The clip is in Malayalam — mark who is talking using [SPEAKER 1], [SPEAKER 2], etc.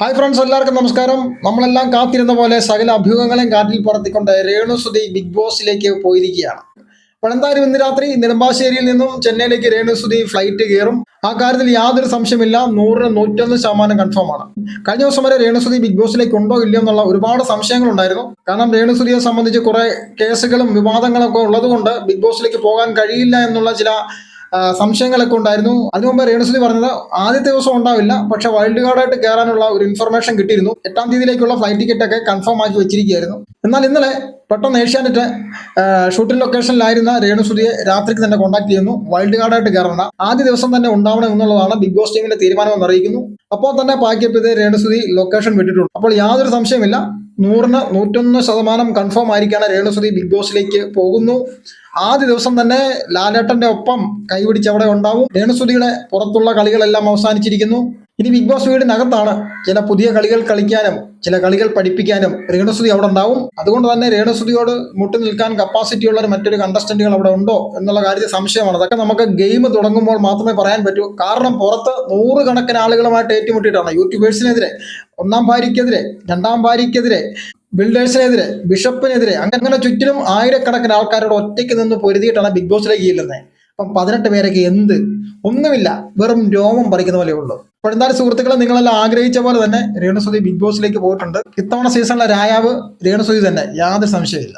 [SPEAKER 1] ഹായ് ഫ്രണ്ട്സ് എല്ലാവർക്കും നമസ്കാരം. നമ്മളെല്ലാം കാത്തിരുന്ന പോലെ സകല അഭ്യൂഹങ്ങളെയും കാറ്റിൽ പറത്തിക്കൊണ്ട് രേണു സുധി ബിഗ് ബോസിലേക്ക് പോയിരിക്കുകയാണ്. അപ്പോൾ എന്തായാലും ഇന്ന് രാത്രി നെടുമ്പാശ്ശേരിയിൽ നിന്നും ചെന്നൈയിലേക്ക് രേണു സുധി ഫ്ലൈറ്റ് കയറും. ആ കാര്യത്തിൽ യാതൊരു സംശയമില്ല നൂറിന് നൂറ്റൊന്ന് ശതമാനം കൺഫേം ആണ്. കഴിഞ്ഞ ദിവസം വരെ രേണുസുതി ബിഗ് ബോസിലേക്ക് ഉണ്ടോ ഇല്ലയോ എന്നുള്ള ഒരുപാട് സംശയങ്ങളുണ്ടായിരുന്നു കാരണം രേണുസുതിയെ സംബന്ധിച്ച് കുറെ കേസുകളും വിവാദങ്ങളൊക്കെ ഉള്ളതുകൊണ്ട് ബിഗ് ബോസിലേക്ക് പോകാൻ കഴിയില്ല എന്നുള്ള ചില സംശയങ്ങളൊക്കെ ഉണ്ടായിരുന്നു. അതിനു മുമ്പ് രേണുസുതി പറഞ്ഞത് ആദ്യത്തെ ദിവസം ഉണ്ടാവില്ല പക്ഷെ വൈൽഡ് കാർഡായിട്ട് കയറാനുള്ള ഒരു ഇൻഫർമേഷൻ കിട്ടിയിരുന്നു. എട്ടാം തീയതിയിലേക്കുള്ള ഫ്ലൈറ്റ് ടിക്കറ്റ് ഒക്കെ കൺഫേം ആക്കി വെച്ചിരിക്കുകയായിരുന്നു. എന്നാൽ ഇന്നലെ പെട്ടെന്ന് ഏഷ്യാനെറ്റ് ഷൂട്ടിംഗ് ലൊക്കേഷനിലായിരുന്ന രേണുസുതിയെ രാത്രിക്ക് തന്നെ കോൺടാക്ട് ചെയ്യുന്നു. വൈൽഡ് കാർഡായിട്ട് കയറണം ആദ്യ ദിവസം തന്നെ ഉണ്ടാവണം എന്നുള്ളതാണ് ബിഗ് ബോസ് ടീമിന്റെ തീരുമാനം അറിയിക്കുന്നു. അപ്പോൾ തന്നെ പാക്കപ്പ് ചെയ്ത് രേണുസുതി ലൊക്കേഷൻ വിട്ടിട്ടുണ്ട്. അപ്പോൾ യാതൊരു സംശയമില്ല നൂറിന് നൂറ്റൊന്ന് ശതമാനം കൺഫേം ആയിരിക്കാണ് രേണുസുതി ബിഗ് ബോസിലേക്ക് പോകുന്നു. ആദ്യ ദിവസം തന്നെ ലാലേട്ടന്റെ ഒപ്പം കൈപിടിച്ച് അവിടെ ഉണ്ടാവും. രേണുസുതിയുടെ പുറത്തുള്ള കളികളെല്ലാം അവസാനിച്ചിരിക്കുന്നു. ഇനി ബിഗ് ബോസ് വീടിനകത്താണ്. ചില പുതിയ കളികൾ കളിക്കാനും ചില കളികൾ പഠിപ്പിക്കാനും രേണുസുതി അവിടെ ഉണ്ടാവും. അതുകൊണ്ട് തന്നെ രേണുസുതിയോട് മുട്ടി നിൽക്കാൻ കപ്പാസിറ്റി ഉള്ള മറ്റൊരു കണ്ടസ്റ്റന്റുകൾ അവിടെ ഉണ്ടോ എന്നുള്ള കാര്യത്തിൽ സംശയമാണ്. അതൊക്കെ നമുക്ക് ഗെയിം തുടങ്ങുമ്പോൾ മാത്രമേ പറയാൻ പറ്റൂ. കാരണം പുറത്ത് നൂറുകണക്കിന് ആളുകളുമായിട്ട് ഏറ്റുമുട്ടിയിട്ടാണ്. യൂട്യൂബേഴ്സിനെതിരെ ഒന്നാം ഭാര്യയ്ക്കെതിരെ രണ്ടാം ഭാര്യയ്ക്കെതിരെ ബിൽഡേഴ്സിനെതിരെ ബിഷപ്പിനെതിരെ അങ്ങനെ ചുറ്റിലും ആയിരക്കണക്കിന് ആൾക്കാരോട് ഒറ്റയ്ക്ക് നിന്ന് പൊരുതിയിട്ടാണ് ബിഗ് ബോസിലേക്ക് ചെല്ലുന്നത്. അപ്പം പതിനെട്ട് പേരൊക്കെ എന്ത്? ഒന്നുമില്ല. വെറും രോമം പറിക്കുന്ന പോലെ ഉള്ളൂ. അപ്പോൾ എന്തായാലും സുഹൃത്തുക്കളെ നിങ്ങളെല്ലാം ആഗ്രഹിച്ച പോലെ തന്നെ രേണുസുതി ബിഗ് ബോസിലേക്ക് പോയിട്ടുണ്ട്. ഇത്തവണ സീസണിലെ രായാവ് രേണുസുതി തന്നെ. യാതൊരു സംശയമില്ല